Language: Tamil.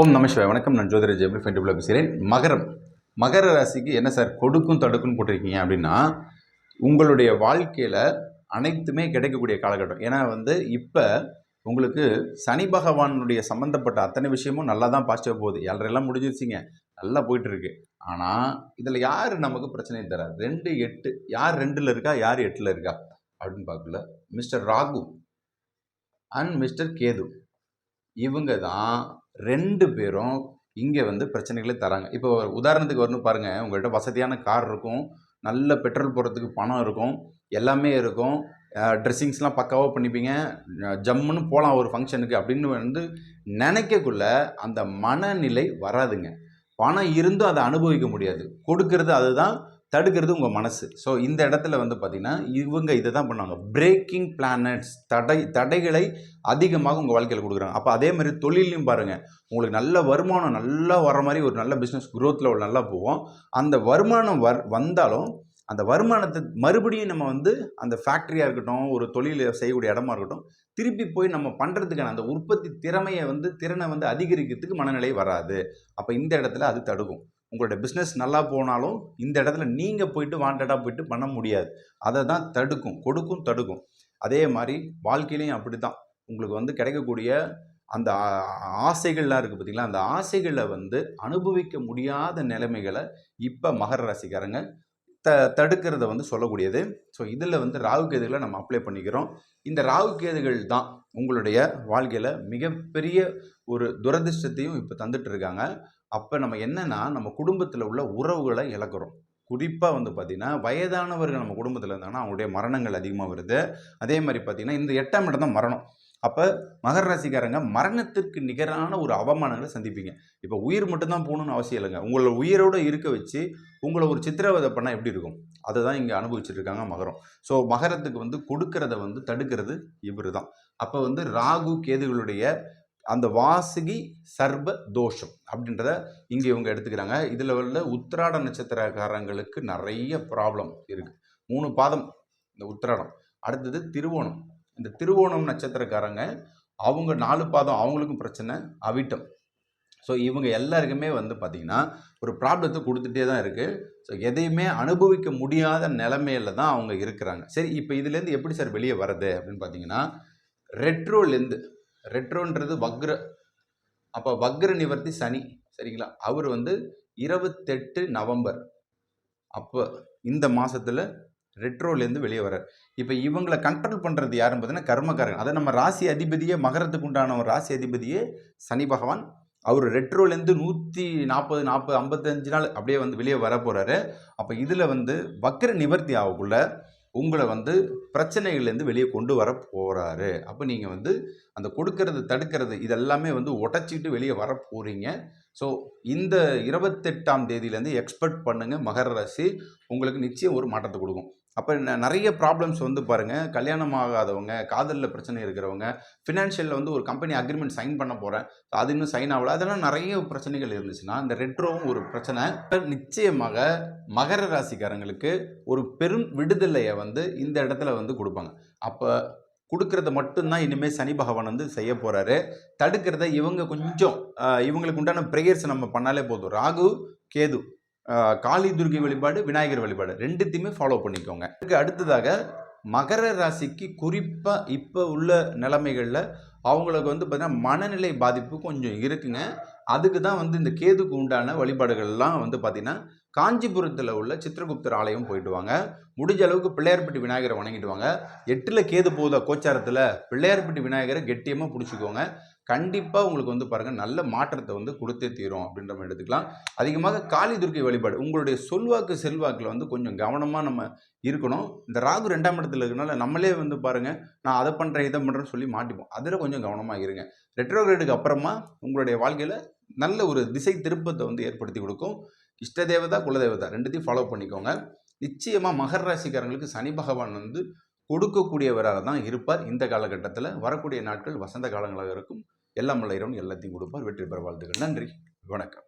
ஓம் நமசிவாய் வணக்கம் நான் ஜோதிர ஜெயபில் ஃபென்டிபிள் பேசுகிறேன். மகரம். மகர ராசிக்கு என்ன சார் கொடுக்கும் தடுக்கும் போட்டிருக்கீங்க அப்படின்னா உங்களுடைய வாழ்க்கையில் அனைத்துமே கிடைக்கக்கூடிய காலகட்டம். ஏன்னா வந்து இப்போ உங்களுக்கு சனி பகவானுடைய சம்மந்தப்பட்ட அத்தனை விஷயமும் நல்லா தான் பாசிட்டிவாக போகுது. எல்லாம் முடிஞ்சிருச்சிங்க. நல்லா போயிட்டுருக்கு ஆனால் இதில் யார் நமக்கு பிரச்சனை தரா ரெண்டு எட்டு. யார் ரெண்டில் இருக்கா? யார் எட்டில் இருக்கா? அப்படின்னு பார்க்கல. Mister Rahu and mister Ketu. இவங்க தான் ரெண்டு பேரும் இங்கே வந்து பிரச்சனைகளை தராங்க இப்போ உதாரணத்துக்கு வரணும் பாருங்கள் உங்கள்கிட்ட வசதியான கார் இருக்கும். நல்ல பெட்ரோல் போடுறதுக்கு பணம் இருக்கும். எல்லாமே இருக்கும். ட்ரெஸ்ஸிங்ஸ்லாம் பக்காவாக பண்ணிப்பீங்க. ஜம்முன்னு போகலாம் ஒரு ஃபங்க்ஷனுக்கு அப்படின்னு வந்து நினைக்கக்குள்ள அந்த மனநிலை வராதுங்க. பணம் இருந்தும் அதை அனுபவிக்க முடியாது. கொடுக்கறது அதுதான் தடுக்கிறது உங்கள் மனசு. ஸோ இந்த இடத்துல வந்து பார்த்திங்கன்னா இவங்க இதை தான் பண்ணுவாங்க. பிரேக்கிங் பிளானட்ஸ் தடை தடைகளை அதிகமாக உங்கள் வாழ்க்கையில் கொடுக்குறாங்க. அப்போ அதே மாதிரி தொழிலையும் பாருங்கள் உங்களுக்கு நல்ல வருமானம் நல்லா வர மாதிரி ஒரு நல்ல பிஸ்னஸ் குரோத்தில் ஒரு நல்லா போவோம் அந்த வருமானம் வர் வந்தாலும் அந்த வருமானத்தை மறுபடியும் நம்ம வந்து அந்த ஃபேக்ட்ரியாக இருக்கட்டும் ஒரு தொழில் செய்யக்கூடிய இடமா இருக்கட்டும் திருப்பி போய் நம்ம பண்ணுறதுக்கான அந்த உற்பத்தி திறமையை வந்து திறனை வந்து அதிகரிக்கிறதுக்கு மனநிலை வராது. அப்போ இந்த இடத்துல அது தடுக்கும். உங்களோட பிஸ்னஸ் நல்லா போனாலும் இந்த இடத்துல நீங்கள் போயிட்டு வாண்டடாக போயிட்டு பண்ண முடியாது. அதை தான் தடுக்கும் கொடுக்கும் தடுக்கும். அதே மாதிரி வாழ்க்கையிலையும் அப்படி தான் உங்களுக்கு வந்து கிடைக்கக்கூடிய அந்த ஆசைகள்லாம் இருக்குது பார்த்திங்களா அந்த ஆசைகளை வந்து அனுபவிக்க முடியாத நிலைமைகளை இப்போ மகர ராசிக்காரங்க த தடுக்கிறத வந்து சொல்லக்கூடியது. ஸோ இதில் வந்து ராகு கேதுகளை நம்ம அப்ளை பண்ணிக்கிறோம். இந்த ராகு கேதுகள் தான் உங்களுடைய வாழ்க்கையில் மிகப்பெரிய ஒரு துரதிர்ஷ்டத்தையும் இப்போ தந்துட்டு இருக்காங்க அப்போ நம்ம என்னென்னா நம்ம குடும்பத்தில் உள்ள உறவுகளை இழக்கிறோம். குறிப்பாக வந்து பார்த்திங்கன்னா வயதானவர்கள் நம்ம குடும்பத்தில் இருந்தாங்கன்னா அவங்களுடைய மரணங்கள் அதிகமாக வருது. அதே மாதிரி பார்த்திங்கன்னா இந்த எட்டாம் இடம் தான் மரணம். அப்போ மகர ராசிக்காரங்க மரணத்திற்கு நிகரான ஒரு அவமானங்களை சந்திப்பீங்க. இப்போ உயிர் மட்டும்தான் போகணும்னு அவசியம் இல்லைங்க. உங்களை உயிரோடு இருக்க வச்சு உங்களை ஒரு சித்திரவதை பண்ணால் எப்படி இருக்கும்? அதை தான் இங்கே அனுபவிச்சுட்டு இருக்காங்க மகரம். ஸோ மகரத்துக்கு வந்து கொடுக்கறத வந்து தடுக்கிறது இவர் தான் அப்போ வந்து ராகு கேதுகளுடைய அந்த வாசுகி சர்ப தோஷம் அப்படின்றத இங்கே இவங்க எடுத்துக்கிறாங்க. இதில் உள்ள உத்திராட நட்சத்திரக்காரங்களுக்கு நிறைய ப்ராப்ளம் இருக்குது மூணு பாதம். இந்த உத்திராடம். அடுத்தது திருவோணம். இந்த திருவோணம் நட்சத்திரக்காரங்க அவங்க நாலு பாதம் அவங்களுக்கும் பிரச்சனை அவிட்டம். ஸோ இவங்க எல்லாருக்குமே வந்து பார்த்திங்கன்னா ஒரு ப்ராப்ளத்தை கொடுத்துட்டே தான் இருக்குது ஸோ எதையுமே அனுபவிக்க முடியாத நிலமையில தான் அவங்க இருக்கிறாங்க. சரி இப்போ இதுலேருந்து எப்படி சார் வெளியே வர்றது அப்படின்னு பார்த்தீங்கன்னா ரெட்ரோலேருந்து ரெட்ரோன்றது வக்ர அப்போ வக்ர நிவர்த்தி சனி சரிங்களா? அவர் வந்து இருபத்தெட்டு நவம்பர் அப்போ இந்த மாதத்தில் ரெட்ரோலேருந்து வெளியே வர்றார். இப்போ இவங்களை கண்ட்ரோல் பண்ணுறது யாருன்னு பார்த்தீங்கன்னா கர்மக்காரன் அதை நம்ம ராசி அதிபதியே மகரத்துக்கு உண்டான ஒரு ராசி அதிபதியே சனி பகவான். அவர் ரெட்ரோலேருந்து நூற்றி நாற்பது நாற்பது ஐம்பத்தஞ்சு நாள் அப்படியே வந்து வெளியே வர போகிறாரு அப்போ இதில் வந்து வக்ர நிவர்த்தி ஆகக்குள்ள உங்களை வந்து பிரச்சனைகள்லேருந்து வெளியே கொண்டு வர போகிறாரு அப்போ நீங்கள் வந்து அந்த கொடுக்கறது தடுக்கிறது இதெல்லாமே வந்து உடச்சிக்கிட்டு வெளியே வர போகிறீங்க ஸோ இந்த இருபத்தெட்டாம் தேதியிலேருந்து எக்ஸ்பெக்ட் பண்ணுங்கள் மகர ராசி உங்களுக்கு நிச்சயம் ஒரு மாற்றத்தை கொடுக்கும். அப்போ நிறைய ப்ராப்ளம்ஸ் வந்து பாருங்கள் கல்யாணம் ஆகாதவங்க காதலில் பிரச்சனை இருக்கிறவங்க ஃபினான்ஷியலில் வந்து ஒரு கம்பெனி அக்ரிமெண்ட் சைன் பண்ண போகிறேன் அது இன்னும் சைன் ஆகல. அதெல்லாம் நிறைய பிரச்சனைகள் இருந்துச்சுன்னா இந்த ரெட்ரோவும் ஒரு பிரச்சனை. நிச்சயமாக மகர ராசிக்காரங்களுக்கு ஒரு பெரும் விடுதலையை வந்து இந்த இடத்துல வந்து கொடுப்பாங்க. அப்போ கொடுக்கறத மட்டும்தான் இனிமேல் சனி பகவான் வந்து செய்ய போகிறாரு தடுக்கிறத இவங்க கொஞ்சம் இவங்களுக்கு உண்டான ப்ரேயர்ஸ் நம்ம பண்ணாலே போதும். ராகு கேது. காளி துர்கை வழிபாடு விநாயகர் வழிபாடு ரெண்டுத்தையுமே ஃபாலோ பண்ணிக்கோங்க. இதுக்கு அடுத்ததாக மகர ராசிக்கு குறிப்பாக இப்போ உள்ள நிலைமைகளில் அவங்களுக்கு வந்து பார்த்திங்கன்னா மனநிலை பாதிப்பு கொஞ்சம் இருக்குங்க. அதுக்கு தான் வந்து இந்த கேதுக்கு உண்டான வழிபாடுகள்லாம் வந்து பார்த்திங்கன்னா காஞ்சிபுரத்தில் உள்ள சித்திரகுப்தர் ஆலயம் போயிட்டு வாங்க. முடிஞ்ச அளவுக்கு பிள்ளையார்பட்டி விநாயகரை வணங்கிட்டு வாங்க. எட்டில் கேது போகுதா கோச்சாரத்தில் பிள்ளையார்பட்டி விநாயகரை கெட்டியமாக பிடிச்சிக்கோங்க. கண்டிப்பாக உங்களுக்கு வந்து பாருங்கள் நல்ல மாற்றத்தை வந்து கொடுத்தே தீரும் அப்படின்ற மாதிரி எடுத்துக்கலாம். அதிகமாக காளி துர்க்கை வழிபாடு உங்களுடைய சொல்வாக்கு செல்வாக்கில் வந்து கொஞ்சம் கவனமாக நம்ம இருக்கணும். இந்த ராகு ரெண்டாம் இடத்துல இருக்கனால நம்மளே வந்து பாருங்கள் நான் அதை பண்ணுறேன் இதை பண்ணுறேன்னு சொல்லி மாட்டிப்போம். அதில் கொஞ்சம் கவனமாக இருங்க. ரெட்ரோகிரேடுக்கு அப்புறமா உங்களுடைய வாழ்க்கையில் நல்ல ஒரு திசை திருப்பத்தை வந்து ஏற்படுத்தி கொடுக்கும். இஷ்ட தேவதா குலதேவதா ரெண்டுத்தையும் ஃபாலோ பண்ணிக்கோங்க. நிச்சயமாக மகர ராசிக்காரங்களுக்கு சனி பகவான் வந்து கொடுக்கக்கூடியவராக தான் இருப்பார். இந்த காலகட்டத்தில் வரக்கூடிய நாட்கள் வசந்த காலங்களாக இருக்கும். எல்லாம் வல்ல இறைவன் எல்லாத்தையும் கொடுப்பார். வெற்றி பெற வாழ்த்துக்கள். நன்றி. வணக்கம்.